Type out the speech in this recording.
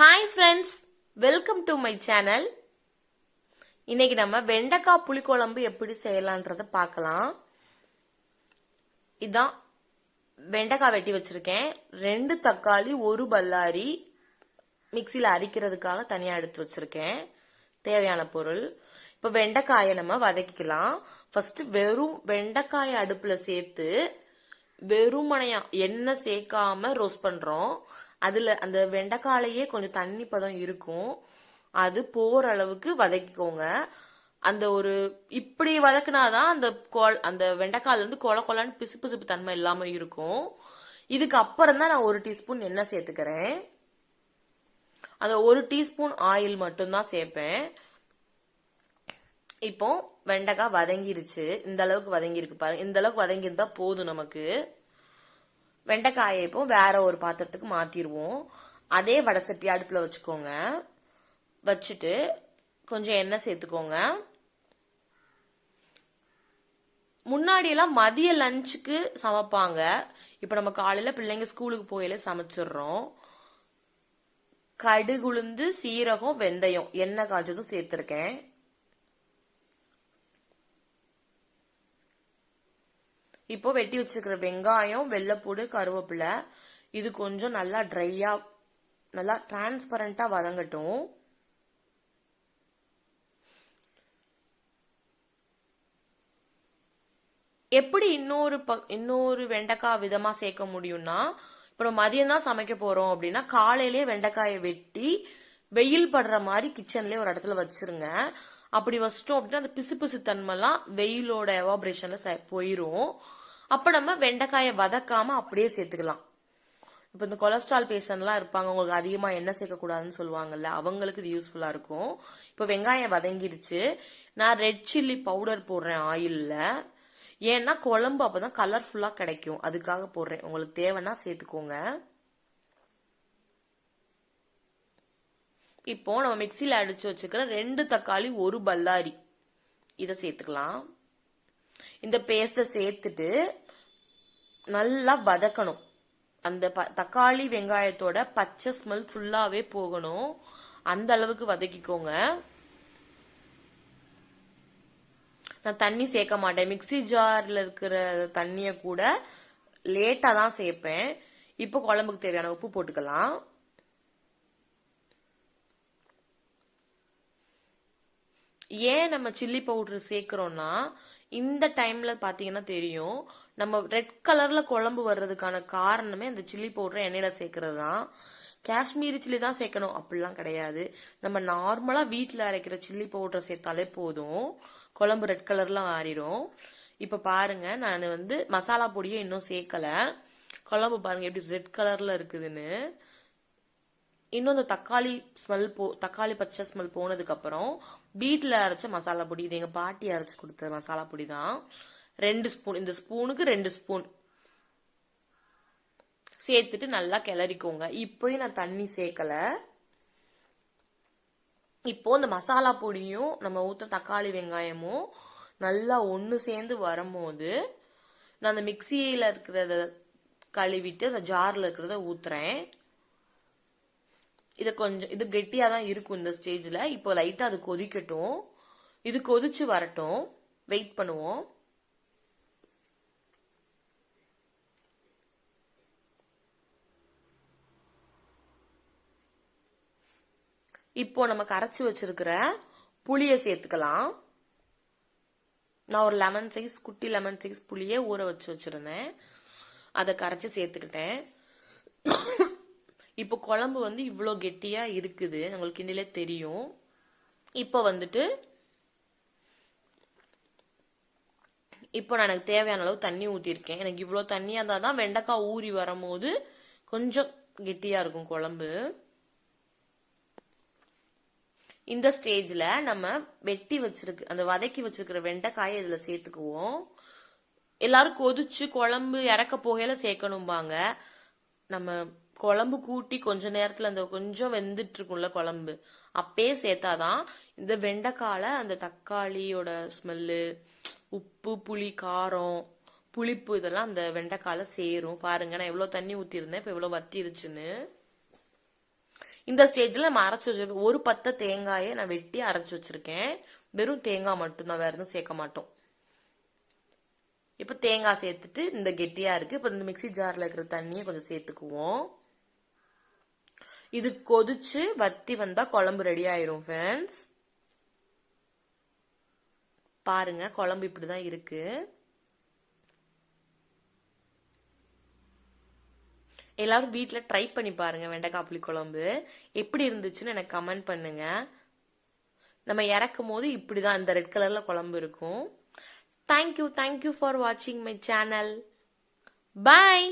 Hi friends welcome to my channel இன்னைக்கு நம்ம வெண்டைக்காய் புளிக்குழம்பு எப்படி செய்யலான்றத பார்க்கலாம். இதான் வெண்டைக்காய் வெட்டி வச்சிருக்கேன். ரெண்டு தக்காளி ஒரு பல்லாரி மிக்சியில் அரிக்கிறதுக்காக தனியாக எடுத்து வச்சிருக்கேன். தேவையான பொருள். இப்போ வெண்டைக்காயை நம்ம வதக்கிக்கலாம். ஃபர்ஸ்ட் வெறும் வெண்டைக்காயை அடுப்பில் சேர்த்து வெறுமனையா எண்ணெய் சேர்க்காம ரோஸ்ட் பண்றோம். அதுல அந்த வெண்டைக்காலையே கொஞ்சம் தண்ணி பதம் இருக்கும். அது போற அளவுக்கு வதக்கிக்கோங்க. அந்த ஒரு இப்படி வதக்குனாதான் அந்த கோல் அந்த வெண்டைக்கால் வந்து கொல கொலன்னு பிசு பிசுப்பு தன்மை இல்லாம இருக்கும். இதுக்கு அப்புறம் தான் நான் ஒரு டீஸ்பூன் எண்ணெய் சேர்த்துக்கிறேன். அந்த ஒரு டீஸ்பூன் ஆயில் மட்டும்தான் சேர்ப்பேன். இப்போ வெண்டைக்காய் வதங்கிருச்சு. இந்த அளவுக்கு வதங்கியிருக்கு பாருங்க. இந்த அளவுக்கு வதங்கியிருந்தா போதும் நமக்கு. வெண்டைக்காயை இப்போ வேற ஒரு பாத்திரத்துக்கு மாத்திருவோம். அதே வடை சட்டி அடுப்புல வச்சுக்கோங்க. வச்சுட்டு கொஞ்சம் எண்ணெய் சேர்த்துக்கோங்க. முன்னாடியெல்லாம் மதிய லஞ்சுக்கு சமைப்பாங்க. இப்போ நம்ம காலையில் பிள்ளைங்க ஸ்கூலுக்கு போயில சமைச்சிடுறோம். கடுகுளுந்து சீரகம் வெந்தயம் எண்ணெய் காய்ச்சதும் சேர்த்துருக்கேன். இப்போ வெட்டி வச்சிருக்கிற வெங்காயம் வெள்ளைப்பூடு கருவேப்பிலை இது கொஞ்சம் நல்லா ட்ரையா நல்லா டிரான்ஸ்பரண்டா வதங்கட்டும். எப்படி இன்னொரு ப- இன்னொரு வெண்டைக்காய் விதமா சேர்க்க முடியும்னா இப்போ நம்ம மதியம் தான் சமைக்க போறோம் அப்படின்னா காலையிலேயே வெண்டைக்காயை வெட்டி வெயில் படுற மாதிரி கிச்சன்லேயே ஒரு இடத்துல வச்சிருங்க. அப்படி வச்சிட்டோம் அப்படின்னா அந்த பிசு பிசு தன்மைலாம் வெயிலோட எவாபரேஷன்ல போயிரும். அப்ப நம்ம வெண்டைக்காயை வதக்காம அப்படியே சேர்த்துக்கலாம். இப்போ இந்த கொலஸ்ட்ரால் பேஷண்ட்லாம் இருப்பாங்க உங்களுக்கு அதிகமாக எண்ணெய் சேர்க்கக்கூடாதுன்னு சொல்லுவாங்கல்ல அவங்களுக்கு இது யூஸ்ஃபுல்லாக இருக்கும். இப்போ வெங்காயம் வதங்கிருச்சு. நான் ரெட் சில்லி பவுடர் போடுறேன் ஆயிலில் ஏன்னா குழம்பு அப்பதான் கலர்ஃபுல்லாக கிடைக்கும். அதுக்காக போடுறேன். உங்களுக்கு தேவைன்னா சேர்த்துக்கோங்க. இப்போ நம்ம மிக்சியில் அடிச்சு வச்சுக்கிற ரெண்டு தக்காளி ஒரு பல்லாரி. இதை சேர்த்துக்கலாம். இந்த பேஸ்ட்டை சேர்த்துட்டு நல்லா வதக்கணும். அந்த ப- தக்காளி வெங்காயத்தோட பச்சை ஸ்மெல் ஃபுல்லாவே போகணும். அந்த அளவுக்கு வதக்கிக்கோங்க. நான் தண்ணி சேர்க்க மாட்டேன். மிக்ஸி ஜார்ல இருக்கிற தண்ணிய கூட லேட்டாக தான் சேர்ப்பேன். இப்போ குழம்புக்கு தேவையான உப்பு போட்டுக்கலாம். ஏன் நம்ம சில்லி பவுடர் சேர்க்கிறோம்னா இந்த டைம்ல பாத்தீங்கன்னா தெரியும். நம்ம ரெட் கலர்ல குழம்பு வர்றதுக்கான காரணமே அந்த சில்லி பவுடர் எண்ணெயில சேர்க்கறது தான் காஷ்மீரி சில்லி தான் சேர்க்கணும். அப்படிலாம் கிடையாது. நம்ம நார்மலா வீட்டில் அரைக்கிற சில்லி பவுடரை சேர்த்தாலே போதும். குழம்பு ரெட் கலரில் மாறிடும் இப்ப பாருங்க நான் வந்து மசாலா பொடியும் இன்னும் சேர்க்கல. குழம்பு பாருங்க எப்படி ரெட் கலர்ல இருக்குதுன்னு. இன்னும் இந்த தக்காளி ஸ்மெல் போ தக்காளி பச்சை ஸ்மெல் போனதுக்கு அப்புறம் வீட்டில் அரைச்ச மசாலா பொடி. இது எங்க பாட்டி அரைச்சு கொடுத்த மசாலா பொடி தான். ரெண்டு ஸ்பூன் இந்த ஸ்பூனுக்கு ரெண்டு ஸ்பூன் சேர்த்துட்டு நல்லா கிளறிக்கோங்க. இப்போயும் நான் தண்ணி சேர்க்கல. இப்போ இந்த மசாலா பொடியும் நம்ம ஊத்த தக்காளி வெங்காயமும் நல்லா ஒன்று சேர்ந்து வரும்போது நான் அந்த மிக்சியில இருக்கிறத கழுவிட்டு அந்த ஜாரில் இருக்கிறத ஊத்துறேன். இது கொஞ்சம் இது கெட்டியாக தான் இருக்கும் இந்த ஸ்டேஜில். இப்போ லைட்டாக அது கொதிக்கட்டும். இது கொதிச்சு வரட்டும். வெயிட் பண்ணுவோம். இப்போ நம்ம கரைச்சு வச்சிருக்கிற புளியை சேர்த்துக்கலாம். நான் ஒரு லெமன் சைஸ் குட்டி லெமன் சைஸ் புளியை ஊற வச்சு வச்சிருந்தேன். அதை கரைச்சி சேர்த்துக்கிட்டேன். இப்போ குழம்பு வந்து இவ்வளோ கெட்டியா இருக்குது. உங்களுக்கு இன்னிலே தெரியும். இப்போ வந்துட்டு இப்போ நான் எனக்கு தேவையான அளவு தண்ணி ஊற்றிருக்கேன் எனக்கு இவ்வளோ தண்ணியாக இருந்தால் தான் வெண்டைக்காய் ஊறி வரும்போது கொஞ்சம் கெட்டியாக இருக்கும் குழம்பு. இந்த ஸ்டேஜில் நம்ம வெட்டி வச்சிருக்கு அந்த வதக்கி வச்சிருக்கிற வெண்டைக்காயை இதில் சேர்த்துக்குவோம். எல்லாரும் கொதிச்சு குழம்பு இறக்க போகையில சேர்க்கணும்பாங்க. நம்ம குழம்பு கூட்டி கொஞ்ச நேரத்துல அந்த கொஞ்சம் வெந்துட்டு இருக்கும்ல குழம்பு அப்பயே சேர்த்தாதான் இந்த வெண்டைக்கால அந்த தக்காளியோட ஸ்மெல்லு உப்பு புளி காரம் புளிப்பு இதெல்லாம் அந்த வெண்டைக்கால சேரும். பாருங்க நான் எவ்வளவு தண்ணி ஊத்திருந்தேன் இப்ப எவ்வளோ வத்திருச்சுன்னு. இந்த ஸ்டேஜ்ல நம்ம அரைச்சி வச்சிருக்க ஒரு பத்த தேங்காயை நான் வெட்டி அரைச்சு வச்சிருக்கேன். வெறும் தேங்காய் மட்டும்தான் வேற எதுவும் சேர்க்க மாட்டோம். இப்போ தேங்காய் சேர்த்துட்டு இந்த கெட்டியா இருக்கு. இப்போ இந்த மிக்ஸி ஜார்ல இருக்கிற தண்ணியை கொஞ்சம் சேர்த்துக்குவோம். இது கொதிச்சு வத்தி வந்தா குழம்பு ரெடி ஆயிரும் ஃப்ரெண்ட்ஸ் பாருங்க குழம்பு இப்படிதான் இருக்கு. எல்லாரும் வீட்டில் ட்ரை பண்ணி பாருங்க வெண்டைக்காய் புளி குழம்பு. எப்படி இருந்துச்சுன்னு எனக்கு கமெண்ட் பண்ணுங்க. நம்ம இறக்கும் போது இப்படிதான் இந்த ரெட் கலர்ல குழம்பு இருக்கும். Thank you thank you for வாட்சிங் மை சேனல் பாய்